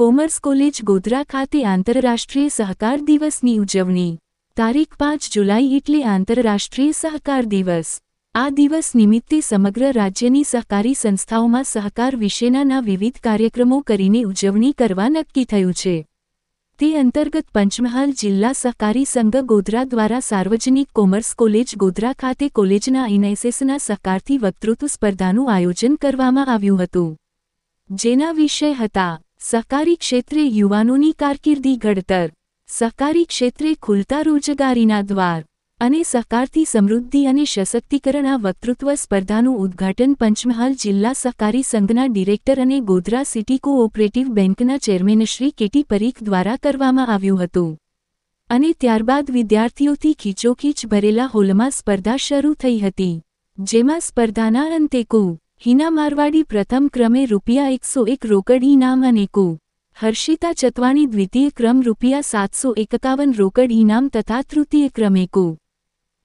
Commerce college Godhra ખાતે આંતરરાષ્ટ્રીય સહકાર દિવસની ઉજવણી. તારીખ પાંચ જુલાઈ એટલે આંતરરાષ્ટ્રીય સહકાર દિવસ. આ દિવસ નિમિત્તે સમગ્ર રાજ્યની સહકારી સંસ્થાઓમાં સહકાર વિશેનાના વિવિધ કાર્યક્રમો કરીને ઉજવણી કરવા નક્કી થયું છે. તે અંતર્ગત પંચમહાલ જિલ્લા સહકારી સંઘ ગોધરા દ્વારા સાર્વજનિક કોમર્સ કોલેજ ગોધરા ખાતે કોલેજના એનએસએસના સહકારથી વક્તૃત્વ સ્પર્ધાનું આયોજન કરવામાં આવ્યું હતું. જેના વિષય હતા સહકારી ક્ષેત્રે યુવાનોની કારકિર્દી ઘડતર. સહકારી ક્ષેત્રે ખુલતા રોજગારીના દ્વાર અને સહકારથી સમૃદ્ધિ અને સશક્તિકરણ આ વક્તૃત્વ સ્પર્ધાનું ઉદ્ઘાટન પંચમહાલ જિલ્લા સહકારી સંઘના ડિરેક્ટર અને ગોધરા સિટી કોઓપરેટિવ બેંકના ચેરમેન શ્રી કેટી પરીખ દ્વારા કરવામાં આવ્યું હતું. અને ત્યારબાદ વિદ્યાર્થીઓથી ખીચોખીચ ભરેલા હોલમાં સ્પર્ધા શરૂ થઈ હતી. જેમાં સ્પર્ધાના અંતે કુ હિના મારવાડી પ્રથમ ક્રમે રૂપિયા એકસો એક રોકડ ઇનામ અને કુ. હર્ષિતા ચતવાણી દ્વિતીય ક્રમ રૂપિયા સાતસો એકાવન રોકડ ઇનામ તથા તૃતીય ક્રમે કુ.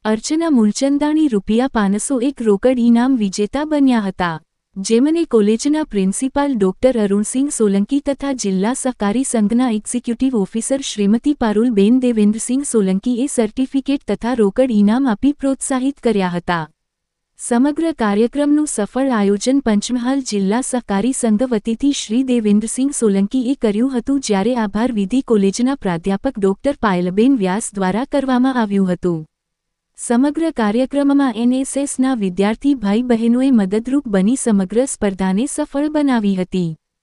અર્ચના મૂલચંદાણી રૂપિયા પાંચસો એક રોકડ ઇનામ વિજેતા બન્યા હતા. જેમને કોલેજના પ્રિન્સિપાલ ડોક્ટર અરુણસિંહ સોલંકી તથા જિલ્લા સહકારી સંઘના એક્ઝિક્યુટિવ ઓફિસર શ્રીમતી પારુલબેન દેવેન્દ્રસિંહ સોલંકીએ સર્ટિફિકેટ તથા રોકડ ઇનામ આપી પ્રોત્સાહિત કર્યા હતા. સમગ્ર કાર્યક્રમનું સફળ આયોજન પંચમહાલ જિલ્લા સહકારી સંઘ વતીથી શ્રી દેવેન્દ્રસિંહ સોલંકીએ કર્યું હતું, જ્યારે આભાર વિધિ કોલેજના પ્રાધ્યાપક ડોક્ટર પાયલબેન વ્યાસ દ્વારા કરવામાં આવ્યું હતું. સમગ્ર કાર્યક્રમમાં એનએસએસના વિદ્યાર્થી ભાઈ બહેનોએ મદદરૂપ બની સમગ્ર સ્પર્ધાને સફળ બનાવી હતી.